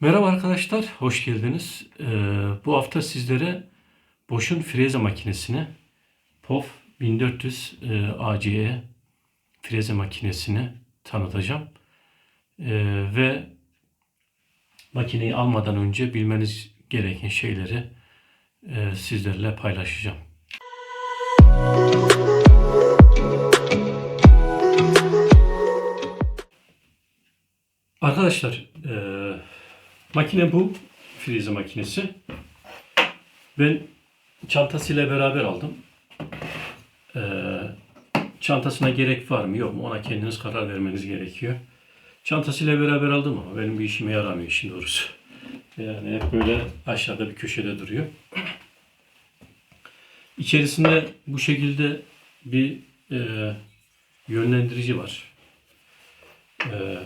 Merhaba arkadaşlar, hoş geldiniz. Ee, bu hafta sizlere Bosch'un freze makinesini POF 1400 e, ACE freze makinesini tanıtacağım. Ee, ve makineyi almadan önce bilmeniz gereken şeyleri e, sizlerle paylaşacağım. Arkadaşlar, e, makine bu. Frize makinesi. Ben çantasıyla beraber aldım. E, çantasına gerek var mı yok mu ona kendiniz karar vermeniz gerekiyor. Çantasıyla beraber aldım ama benim bir işime yaramıyor işin doğrusu. Yani hep böyle aşağıda bir köşede duruyor. İçerisinde bu şekilde bir e, yönlendirici var. E,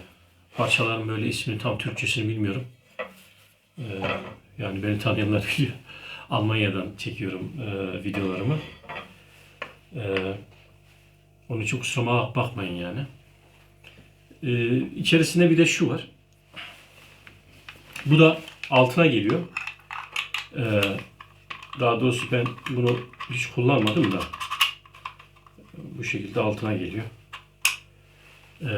parçaların böyle ismini tam Türkçesini bilmiyorum. Ee, yani beni tanıyanlar biliyor. Almanya'dan çekiyorum e, videolarımı. Ee, onun için kusuruma bakmayın yani. Ee, içerisinde bir de şu var. Bu da altına geliyor. Ee, daha doğrusu ben bunu hiç kullanmadım da bu şekilde altına geliyor. Ee,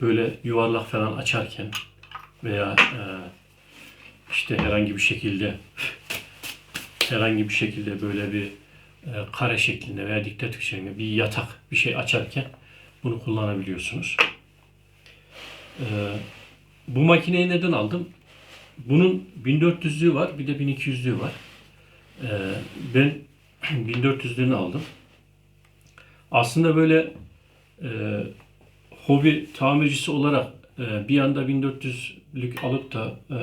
böyle yuvarlak falan açarken veya e, işte herhangi bir şekilde herhangi bir şekilde böyle bir e, kare şeklinde veya dikdörtgen şeklinde bir yatak bir şey açarken bunu kullanabiliyorsunuz. E, bu makineyi neden aldım? Bunun 1400'lüğü var bir de 1200'lüğü var. E, ben 1400'lüğünü aldım. Aslında böyle e, hobi tamircisi olarak e, bir anda 1400'lük alıp da e,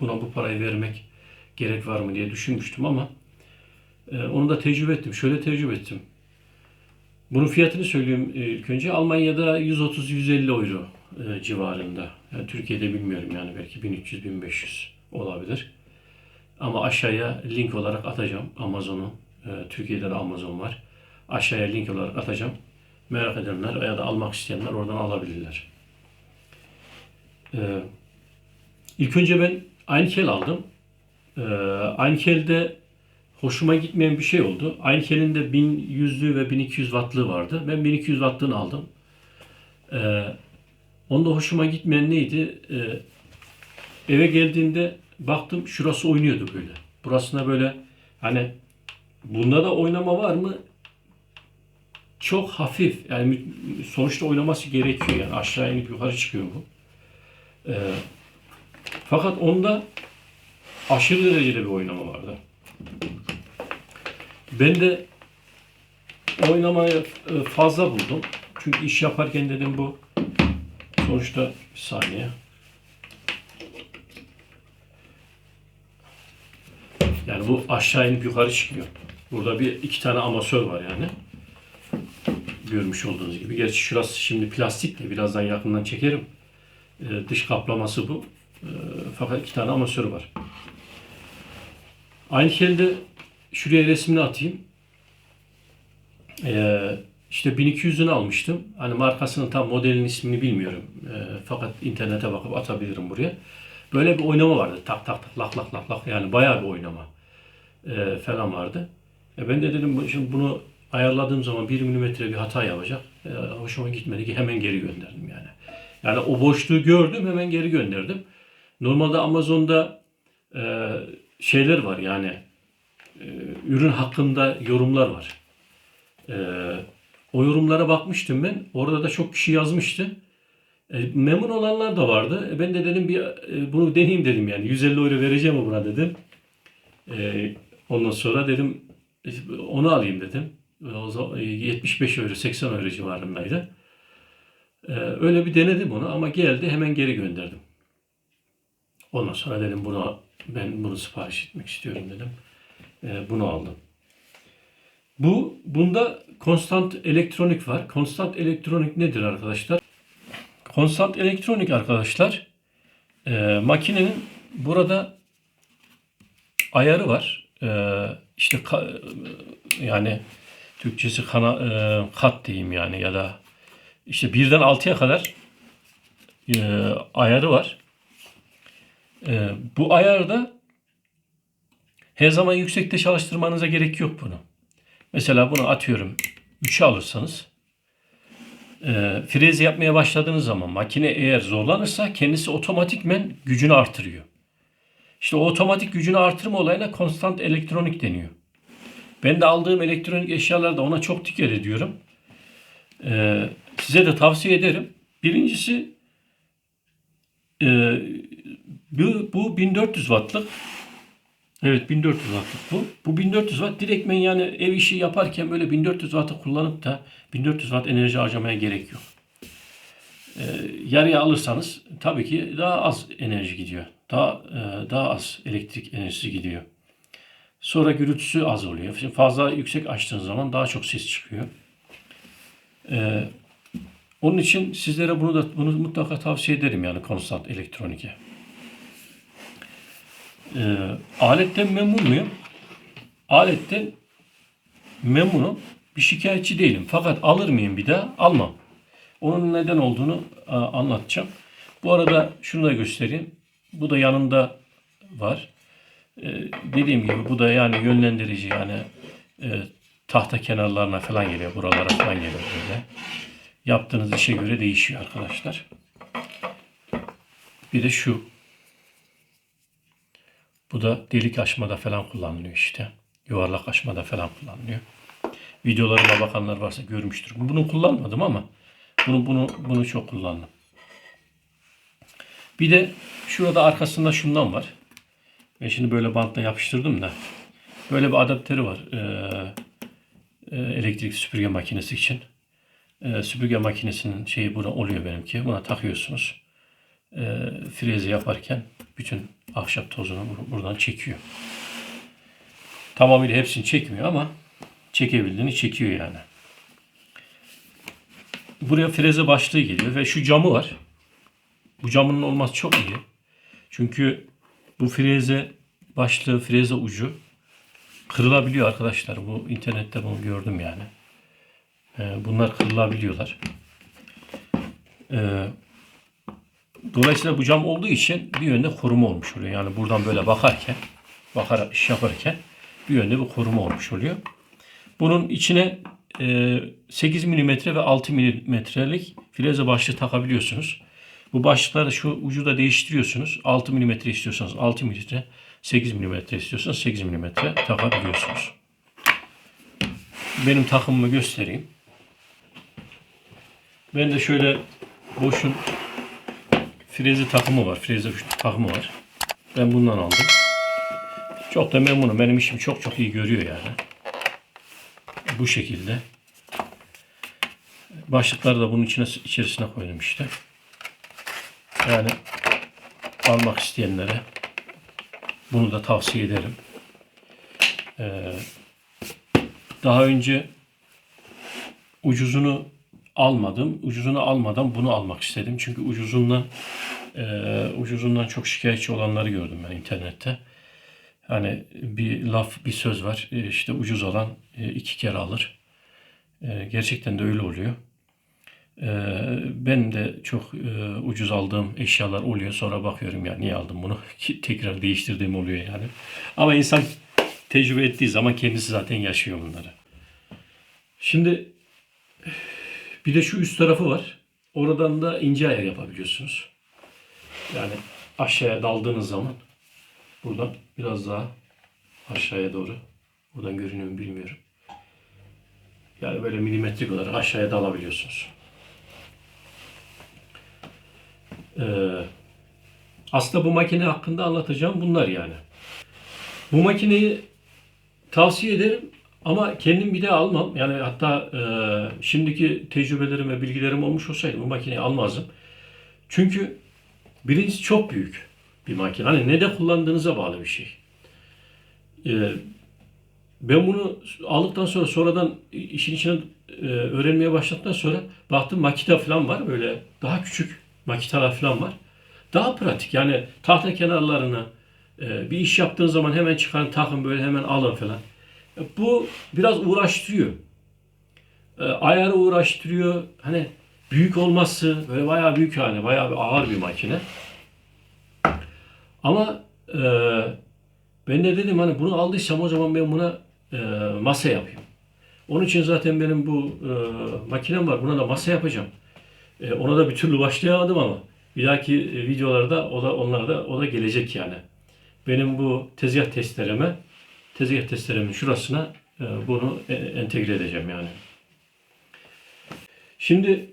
buna bu parayı vermek gerek var mı diye düşünmüştüm ama e, onu da tecrübe ettim. Şöyle tecrübe ettim. Bunun fiyatını söyleyeyim e, ilk önce. Almanya'da 130-150 euro e, civarında. Yani Türkiye'de bilmiyorum yani belki 1300-1500 olabilir. Ama aşağıya link olarak atacağım Amazon'u. E, Türkiye'de de Amazon var. Aşağıya link olarak atacağım. Merak edenler ya da almak isteyenler oradan alabilirler. Ee, ilk önce ben Einkel aldım. Ee, Einkel'de hoşuma gitmeyen bir şey oldu. Einkel'in de 1100'lü ve 1200 wattlığı vardı. Ben 1200 wattlığını aldım. Ee, onda hoşuma gitmeyen neydi? Ee, eve geldiğinde baktım şurası oynuyordu böyle. Burasına böyle hani bunda da oynama var mı? Çok hafif. Yani sonuçta oynaması gerekiyor. Yani aşağı inip yukarı çıkıyor bu. Ee, fakat onda aşırı derecede bir oynama vardı. Ben de oynamayı e, fazla buldum. Çünkü iş yaparken dedim bu sonuçta bir saniye. Yani bu aşağı inip yukarı çıkıyor. Burada bir iki tane amasör var yani. Görmüş olduğunuz gibi. Gerçi şurası şimdi plastik de birazdan yakından çekerim. Ee, dış kaplaması bu. Ee, fakat iki tane amasörü var. Aynı şekilde şuraya resmini atayım. Ee, işte 1200'ünü almıştım. Hani markasının tam modelin ismini bilmiyorum. Ee, fakat internete bakıp atabilirim buraya. Böyle bir oynama vardı. Tak tak tak lak lak lak lak yani bayağı bir oynama falan vardı. E ben de dedim şimdi bunu ayarladığım zaman 1 milimetre bir hata yapacak. Hoşuma gitmedi ki hemen geri gönderdim yani. Yani o boşluğu gördüm hemen geri gönderdim. Normalde Amazon'da e, şeyler var yani e, ürün hakkında yorumlar var. E, o yorumlara bakmıştım ben. Orada da çok kişi yazmıştı. E, memnun olanlar da vardı. E, ben de dedim bir e, bunu deneyeyim dedim yani 150 euro vereceğim buna dedim. E, ondan sonra dedim e, onu alayım dedim. E, O zaman e, 75 euro 80 euro civarındaydı. Ee, öyle bir denedim onu ama geldi hemen geri gönderdim. Ondan sonra dedim bunu ben bunu sipariş etmek istiyorum dedim. Ee, bunu aldım. Bu bunda konstant elektronik var. Konstant elektronik nedir arkadaşlar? Konstant elektronik arkadaşlar e, makinenin burada ayarı var. E, işte ka- yani Türkçesi kana, e, kat diyeyim yani ya da işte birden 6'ya kadar e, ayarı var. Ee, bu ayarda her zaman yüksekte çalıştırmanıza gerek yok bunu. Mesela bunu atıyorum 3'e alırsanız e, freze yapmaya başladığınız zaman makine eğer zorlanırsa kendisi otomatikmen gücünü artırıyor. İşte o otomatik gücünü artırma olayına konstant elektronik deniyor. Ben de aldığım elektronik eşyalarda ona çok dikkat ediyorum. Ee, size de tavsiye ederim. Birincisi e, bu, bu 1400 wattlık. Evet 1400 wattlık bu. Bu 1400 watt direktmen yani ev işi yaparken böyle 1400 wattı kullanıp da 1400 watt enerji harcamaya gerek yok. Ee, yarıya alırsanız tabii ki daha az enerji gidiyor. Daha e, daha az elektrik enerjisi gidiyor. Sonra gürültüsü az oluyor. Şimdi fazla yüksek açtığınız zaman daha çok ses çıkıyor. Ee, onun için sizlere bunu da bunu mutlaka tavsiye ederim yani konstant elektronike. Ee, aletten memnun muyum? Aletten memnunum. Bir şikayetçi değilim. Fakat alır mıyım bir daha? Almam. Onun neden olduğunu a, anlatacağım. Bu arada şunu da göstereyim. Bu da yanında var. Ee, dediğim gibi bu da yani yönlendirici yani e, tahta kenarlarına falan geliyor. Buralara falan geliyor böyle. Yaptığınız işe göre değişiyor arkadaşlar. Bir de şu. Bu da delik açmada falan kullanılıyor işte. Yuvarlak açmada falan kullanılıyor. Videolarıma bakanlar varsa görmüştür. Bunu kullanmadım ama bunu bunu bunu çok kullandım. Bir de şurada arkasında şundan var. Ben şimdi böyle bantla yapıştırdım da. Böyle bir adaptörü var. Ee, elektrik süpürge makinesi için. Ee, süpürge makinesinin şeyi buna oluyor benimki. Buna takıyorsunuz. Ee, frezi yaparken bütün ahşap tozunu bur- buradan çekiyor. Tamamıyla hepsini çekmiyor ama çekebildiğini çekiyor yani. Buraya freze başlığı geliyor ve şu camı var. Bu camının olması çok iyi. Çünkü bu freze başlığı, freze ucu kırılabiliyor arkadaşlar. Bu internette bunu gördüm yani. Ee, bunlar kırılabiliyorlar. Ee, dolayısıyla bu cam olduğu için bir yönde koruma olmuş oluyor. Yani buradan böyle bakarken, bakarak iş yaparken bir yönde bir koruma olmuş oluyor. Bunun içine e, 8 mm ve 6 mm'lik freze başlığı takabiliyorsunuz. Bu başlıkları şu ucu da değiştiriyorsunuz. 6 mm istiyorsanız 6 mm, 8 mm istiyorsanız 8 mm takabiliyorsunuz. Benim takımımı göstereyim. Ben de şöyle boşun frezi takımı var. Freze takımı var. Ben bundan aldım. Çok da memnunum. Benim işim çok çok iyi görüyor yani. Bu şekilde. Başlıkları da bunun içine içerisine koydum işte. Yani almak isteyenlere bunu da tavsiye ederim. Ee, daha önce ucuzunu almadım. Ucuzunu almadan bunu almak istedim. Çünkü ucuzundan e, ucuzundan çok şikayetçi olanları gördüm ben internette. Hani bir laf, bir söz var. E, işte ucuz olan e, iki kere alır. E, gerçekten de öyle oluyor. E, ben de çok e, ucuz aldığım eşyalar oluyor. Sonra bakıyorum ya niye aldım bunu? Tekrar değiştirdiğim oluyor yani. Ama insan tecrübe ettiği zaman kendisi zaten yaşıyor bunları. Şimdi bir de şu üst tarafı var. Oradan da ince ayar yapabiliyorsunuz. Yani aşağıya daldığınız zaman buradan biraz daha aşağıya doğru. Buradan görünüyor mu bilmiyorum. Yani böyle milimetrik olarak aşağıya dalabiliyorsunuz. Ee, aslında bu makine hakkında anlatacağım bunlar yani. Bu makineyi tavsiye ederim ama kendim bir de almam. Yani hatta e, şimdiki tecrübelerim ve bilgilerim olmuş olsaydı bu makineyi almazdım. Çünkü birincisi çok büyük bir makine. Hani ne de kullandığınıza bağlı bir şey. E, ben bunu aldıktan sonra sonradan işin içine e, öğrenmeye başladıktan sonra baktım makita falan var böyle daha küçük makitalar falan var. Daha pratik yani tahta kenarlarına e, bir iş yaptığın zaman hemen çıkan takın böyle hemen alın falan. Bu biraz uğraştırıyor. E, ayarı uğraştırıyor. Hani büyük olması böyle bayağı büyük hani bayağı bir ağır bir makine. Ama e, ben de dedim hani bunu aldıysam o zaman ben buna e, masa yapayım. Onun için zaten benim bu e, makinem var. Buna da masa yapacağım. E, ona da bir türlü başlayamadım ama bir dahaki e, videolarda o da onlar da o da gelecek yani. Benim bu tezgah testlerime tezgah testleremin şurasına e, bunu e, entegre edeceğim yani. Şimdi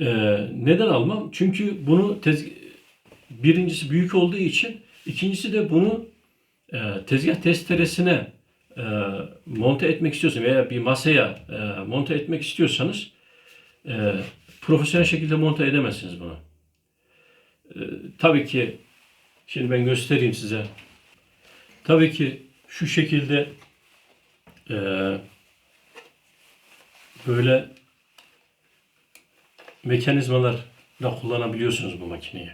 e, neden almam? Çünkü bunu tez, birincisi büyük olduğu için, ikincisi de bunu tezgah testeresine monte etmek istiyorsanız veya bir masaya monte etmek istiyorsanız profesyonel şekilde monte edemezsiniz bunu. Tabii ki şimdi ben göstereyim size. Tabii ki şu şekilde e, böyle mekanizmalarla kullanabiliyorsunuz bu makineyi.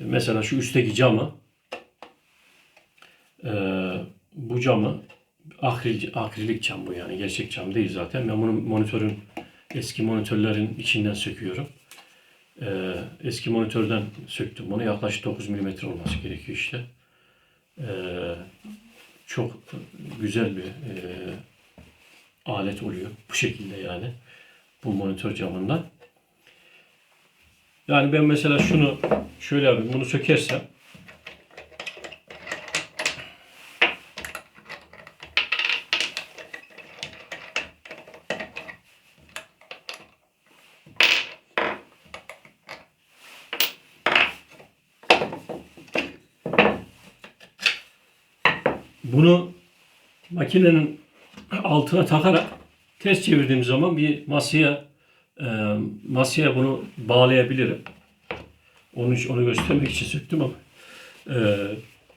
Mesela şu üstteki camı e, bu camı akril, akrilik cam bu yani gerçek cam değil zaten. Ben bunu monitörün eski monitörlerin içinden söküyorum. E, eski monitörden söktüm bunu. Yaklaşık 9 mm olması gerekiyor işte. E, çok güzel bir e, alet oluyor. Bu şekilde yani. Bu monitör camından. Yani ben mesela şunu şöyle yapayım. Bunu sökersem bunu makinenin altına takarak ters çevirdiğim zaman bir masaya e, masaya bunu bağlayabilirim. Onu, onu göstermek için söktüm ama e,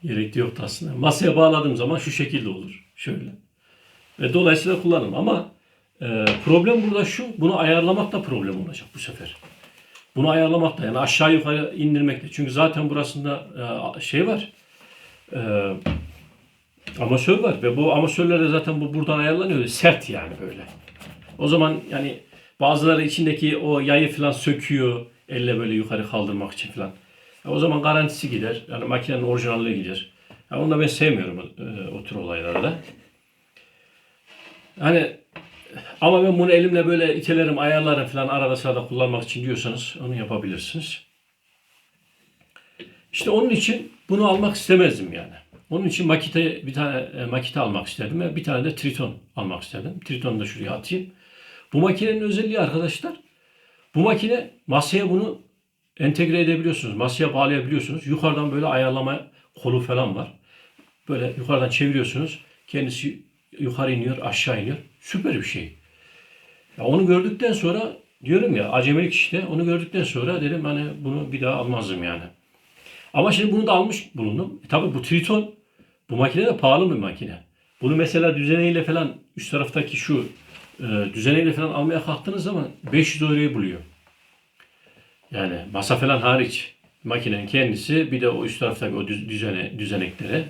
gerekli yoktu aslında. Masaya bağladığım zaman şu şekilde olur. Şöyle. Ve dolayısıyla kullanırım. Ama e, problem burada şu. Bunu ayarlamakta problem olacak bu sefer. Bunu ayarlamakta yani aşağı yukarı indirmekte. Çünkü zaten burasında e, şey var. E, amasör var ve bu amasörlerde zaten bu buradan ayarlanıyor. Sert yani böyle. O zaman yani bazıları içindeki o yayı falan söküyor. Elle böyle yukarı kaldırmak için falan. O zaman garantisi gider. Yani makinenin orijinalliği gider. Ya onu da ben sevmiyorum e, o tür olaylarda. Hani ama ben bunu elimle böyle itelerim, ayarlarım falan arada sırada kullanmak için diyorsanız onu yapabilirsiniz. İşte onun için bunu almak istemezdim yani. Onun için Makita bir tane e, Makita almak istedim ve bir tane de Triton almak istedim. Triton'u da şuraya atayım. Bu makinenin özelliği arkadaşlar bu makine masaya bunu entegre edebiliyorsunuz. Masaya bağlayabiliyorsunuz. Yukarıdan böyle ayarlama kolu falan var. Böyle yukarıdan çeviriyorsunuz. Kendisi yukarı iniyor, aşağı iniyor. Süper bir şey. Ya onu gördükten sonra diyorum ya acemilik işte onu gördükten sonra dedim hani bunu bir daha almazdım yani. Ama şimdi bunu da almış bulundum. E tabi bu Triton bu makine de pahalı bir makine. Bunu mesela düzeneyle falan üst taraftaki şu e, düzeneyle falan almaya kalktığınız zaman 500 euroyu buluyor. Yani masa falan hariç makinenin kendisi bir de o üst taraftaki o düz- düzene, düzeneklere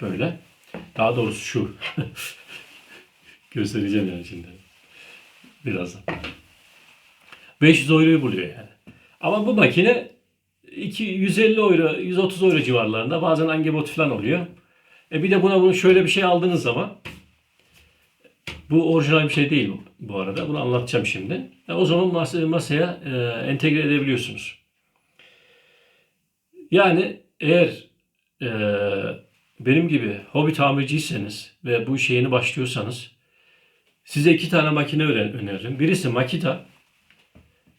böyle. Daha doğrusu şu. Göstereceğim yani şimdi. Birazdan. 500 euroyu buluyor yani. Ama bu makine 2, 150 euro, 130 euro civarlarında bazen angebot falan oluyor. E bir de buna bunu şöyle bir şey aldığınız zaman bu orijinal bir şey değil bu, arada. Bunu anlatacağım şimdi. E o zaman masaya, masaya e, entegre edebiliyorsunuz. Yani eğer e, benim gibi hobi tamirciyseniz ve bu işe yeni başlıyorsanız size iki tane makine öneririm. Birisi Makita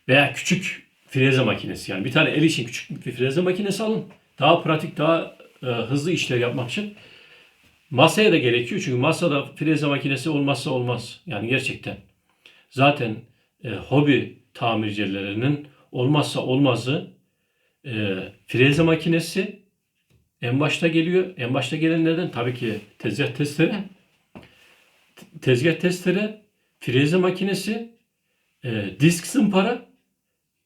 veya küçük freze makinesi. Yani bir tane el için küçük bir freze makinesi alın. Daha pratik, daha e, hızlı işler yapmak için. Masaya da gerekiyor çünkü masada freze makinesi olmazsa olmaz. Yani gerçekten. Zaten e, hobi tamircilerinin olmazsa olmazı e, freze makinesi en başta geliyor. En başta gelenlerden tabii ki tezgah testere, tezgah testere, freze makinesi, e, disk zımpara,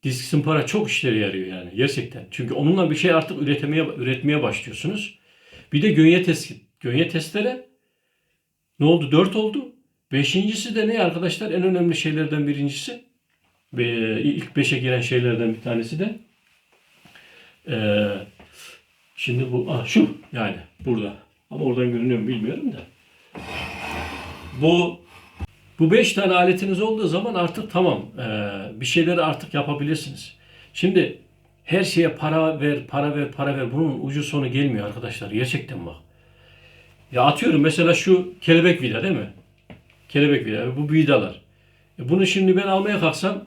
disk zımpara çok işlere yarıyor yani gerçekten. Çünkü onunla bir şey artık üretmeye üretmeye başlıyorsunuz. Bir de gönye test gönye testere ne oldu? 4 oldu. Beşincisi de ne arkadaşlar? En önemli şeylerden birincisi ve ilk beşe giren şeylerden bir tanesi de eee Şimdi bu ah, şu yani burada. Ama oradan görünüyor mu bilmiyorum da. Bu bu beş tane aletiniz olduğu zaman artık tamam eee, bir şeyleri artık yapabilirsiniz. Şimdi her şeye para ver, para ver, para ver. Bunun ucu sonu gelmiyor arkadaşlar. Gerçekten bak. Ya atıyorum mesela şu kelebek vida değil mi? Kelebek vida. Bu vidalar. E bunu şimdi ben almaya kalksam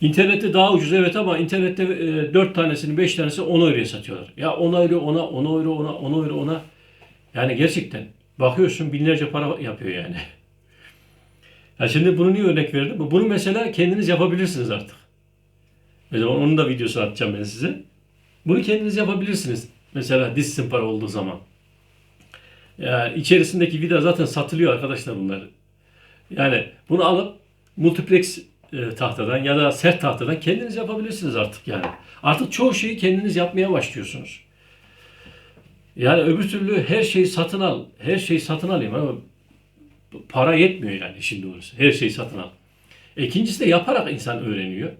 internette daha ucuz evet ama internette e, 4 tanesini 5 tanesi 10 euroya satıyorlar. Ya 10 euro ona 10 euro ona 10 euro ona yani gerçekten bakıyorsun binlerce para yapıyor yani. Ya şimdi bunu niye örnek verdim? Bunu mesela kendiniz yapabilirsiniz artık. Mesela onun da videosu atacağım ben size. Bunu kendiniz yapabilirsiniz. Mesela diz sımpara olduğu zaman. Yani içerisindeki vida zaten satılıyor arkadaşlar bunlar. Yani bunu alıp multiplex e, tahtadan ya da sert tahtadan kendiniz yapabilirsiniz artık yani. Artık çoğu şeyi kendiniz yapmaya başlıyorsunuz. Yani öbür türlü her şeyi satın al. Her şeyi satın alayım ama para yetmiyor yani işin doğrusu. Her şeyi satın al. İkincisi de yaparak insan öğreniyor.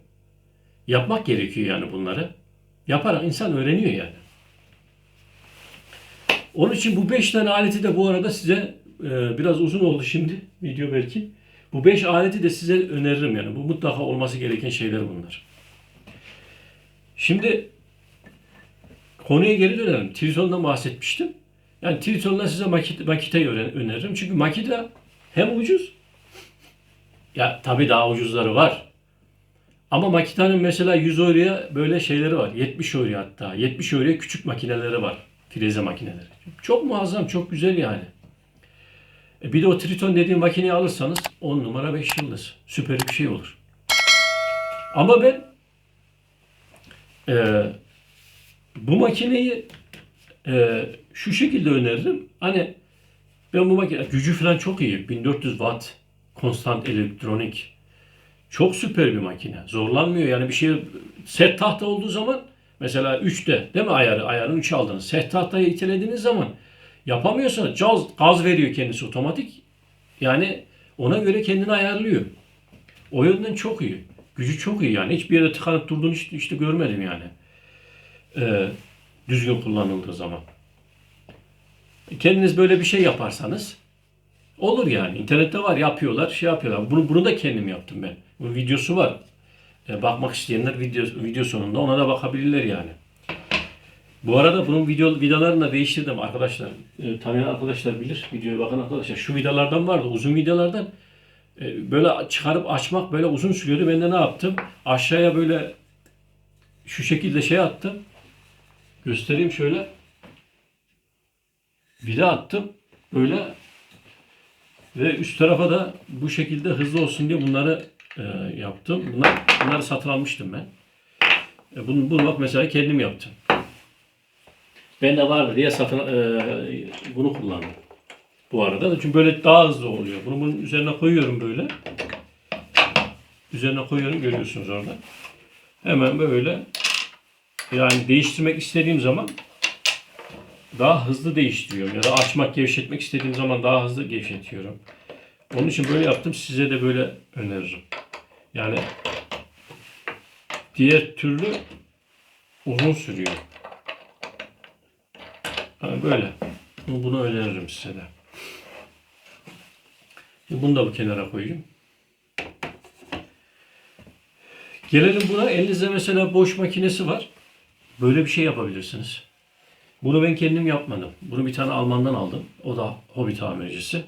Yapmak gerekiyor yani bunları. Yaparak insan öğreniyor yani. Onun için bu beş tane aleti de bu arada size e, biraz uzun oldu şimdi video belki. Bu beş aleti de size öneririm yani. Bu mutlaka olması gereken şeyler bunlar. Şimdi konuya geri dönelim. Triton'dan bahsetmiştim. Yani Triton'dan size Makita, Makita'yı öğren- öneririm. Çünkü Makita hem ucuz ya tabii daha ucuzları var. Ama Makita'nın mesela 100 euroya böyle şeyleri var. 70 euroya hatta. 70 euroya küçük makineleri var. Freze makineleri. Çok muazzam, çok güzel yani. E bir de o Triton dediğim makineyi alırsanız 10 numara 5 yıldız. Süper bir şey olur. Ama ben e, bu makineyi e, şu şekilde öneririm. Hani ben bu makine gücü falan çok iyi. 1400 watt konstant elektronik. Çok süper bir makine. Zorlanmıyor yani bir şey sert tahta olduğu zaman mesela 3'te değil mi ayarı? Ayarını 3 aldınız. Sert tahtayı itelediğiniz zaman yapamıyorsanız gaz, gaz veriyor kendisi otomatik. Yani ona göre kendini ayarlıyor. O yönden çok iyi. Gücü çok iyi yani. Hiçbir yere tıkanıp durduğunu hiç, işte görmedim yani. Ee, düzgün kullanıldığı zaman. Kendiniz böyle bir şey yaparsanız olur yani. İnternette var yapıyorlar, şey yapıyorlar. Bunu, bunu da kendim yaptım ben. Bunun videosu var. Ee, bakmak isteyenler video, video sonunda ona da bakabilirler yani. Bu arada bunun video vidalarını da değiştirdim arkadaşlar. E, tanıyan arkadaşlar bilir. Videoya bakan arkadaşlar. Şu vidalardan vardı. Uzun vidalardan. E, böyle çıkarıp açmak böyle uzun sürüyordu. Ben de ne yaptım? Aşağıya böyle şu şekilde şey attım. Göstereyim şöyle. Vida attım. Böyle ve üst tarafa da bu şekilde hızlı olsun diye bunları e, yaptım. Bunlar, bunları satın almıştım ben. E, bunu, bunu bak mesela kendim yaptım. Ben de vardı diye satın e, bunu kullandım. Bu arada çünkü böyle daha hızlı oluyor. Bunu bunun üzerine koyuyorum böyle. Üzerine koyuyorum görüyorsunuz orada. Hemen böyle yani değiştirmek istediğim zaman daha hızlı değiştiriyorum ya da açmak gevşetmek istediğim zaman daha hızlı gevşetiyorum. Onun için böyle yaptım. Size de böyle öneririm. Yani diğer türlü uzun sürüyor. Yani böyle. Bunu, öneririm size de. Bunu da bu kenara koyayım. Gelelim buna. Elinizde mesela boş makinesi var. Böyle bir şey yapabilirsiniz. Bunu ben kendim yapmadım. Bunu bir tane Alman'dan aldım. O da hobi tamircisi.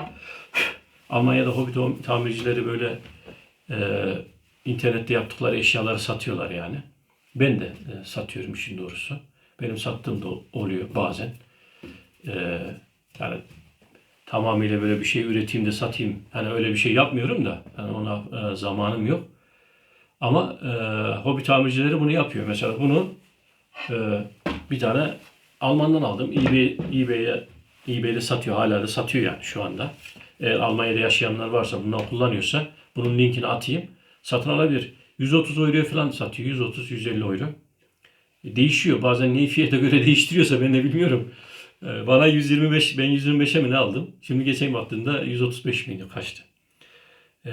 Almanya'da hobi tam- tamircileri böyle e, internette yaptıkları eşyaları satıyorlar yani. Ben de e, satıyorum işin doğrusu. Benim sattığım da oluyor bazen. E, yani tamamıyla böyle bir şey üreteyim de satayım. Hani öyle bir şey yapmıyorum da. Yani ona e, zamanım yok. Ama e, hobi tamircileri bunu yapıyor. Mesela bunu e, bir tane Alman'dan aldım. eBay, eBay'e eBay'de satıyor. Hala da satıyor yani şu anda. Eğer Almanya'da yaşayanlar varsa bundan kullanıyorsa bunun linkini atayım. Satın alabilir. 130 euro falan satıyor. 130-150 euro. E, Değişiyor. Bazen neyi fiyata göre değiştiriyorsa ben de bilmiyorum. E, Bana 125, ben 125'e mi ne aldım? Şimdi geçen baktığımda 135 miydi kaçtı? E,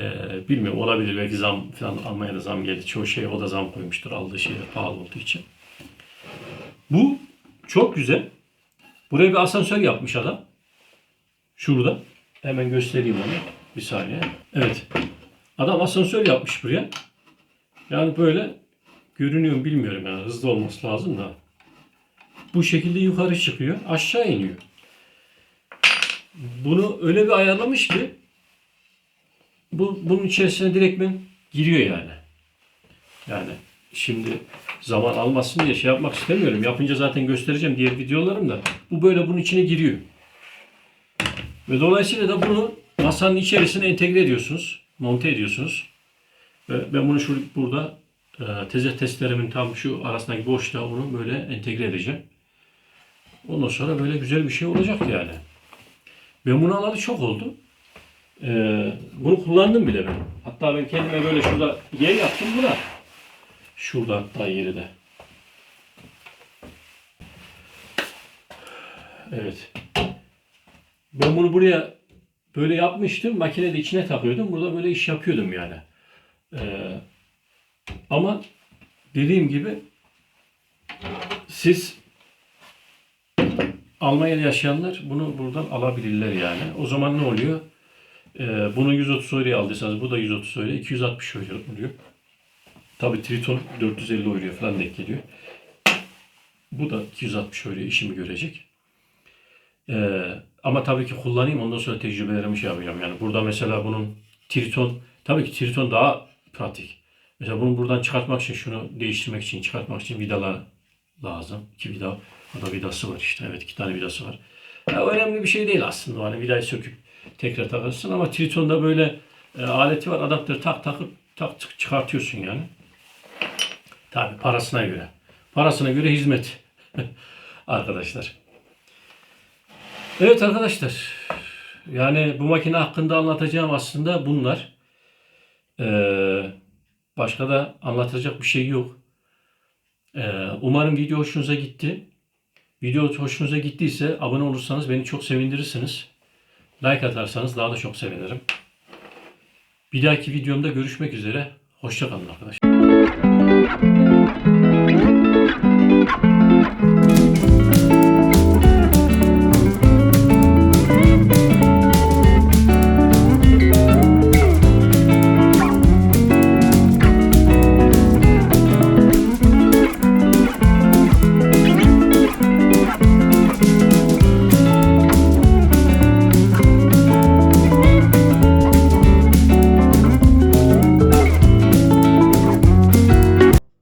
bilmiyorum olabilir. Belki zam falan Almanya'da zam geldi. Çoğu şey o da zam koymuştur aldığı şeyler pahalı olduğu için. Bu çok güzel. Buraya bir asansör yapmış adam. Şurada. Hemen göstereyim onu. Bir saniye. Evet. Adam asansör yapmış buraya. Yani böyle görünüyor mu bilmiyorum yani hızlı olması lazım da. Bu şekilde yukarı çıkıyor. Aşağı iniyor. Bunu öyle bir ayarlamış ki bu bunun içerisine direktmen giriyor yani. Yani şimdi zaman almasın diye şey yapmak istemiyorum. Yapınca zaten göstereceğim diğer videolarımda. Bu böyle bunun içine giriyor. Ve dolayısıyla da bunu masanın içerisine entegre ediyorsunuz. Monte ediyorsunuz. Ve ben bunu şu burada e, tezeh testlerimin tam şu arasındaki boşluğa onu böyle entegre edeceğim. Ondan sonra böyle güzel bir şey olacak yani. Ben bunu alalı çok oldu. Ee, bunu kullandım bile ben. Hatta ben kendime böyle şurada yer yaptım buna. Şurada hatta yeri de. Evet. Ben bunu buraya böyle yapmıştım. Makinede içine takıyordum. Burada böyle iş yapıyordum yani. Ee, ama dediğim gibi siz Almanya'da yaşayanlar bunu buradan alabilirler yani. O zaman ne oluyor? Ee, bunu 130 euroya aldıysanız bu da 130 euro, 260 euro oluyor. Tabii Triton 450 euroya falan denk geliyor. Bu da 260 euro işimi görecek. Ee, ama tabii ki kullanayım ondan sonra tecrübelerimi şey yapacağım. Yani burada mesela bunun Triton, tabii ki Triton daha pratik. Mesela bunu buradan çıkartmak için, şunu değiştirmek için, çıkartmak için vidalar lazım. İki vida, o da vidası var işte. Evet iki tane vidası var. Ya, önemli bir şey değil aslında. Hani vidayı söküp tekrar takarsın ama Triton'da böyle e, aleti var. Adaptör tak takıp tak çık- çıkartıyorsun yani. Tabii parasına göre. Parasına göre hizmet. Arkadaşlar. Evet arkadaşlar. Yani bu makine hakkında anlatacağım aslında bunlar. Ee, başka da anlatacak bir şey yok. Ee, umarım video hoşunuza gitti. Video hoşunuza gittiyse abone olursanız beni çok sevindirirsiniz. Like atarsanız daha da çok sevinirim. Bir dahaki videomda görüşmek üzere. Hoşçakalın arkadaşlar.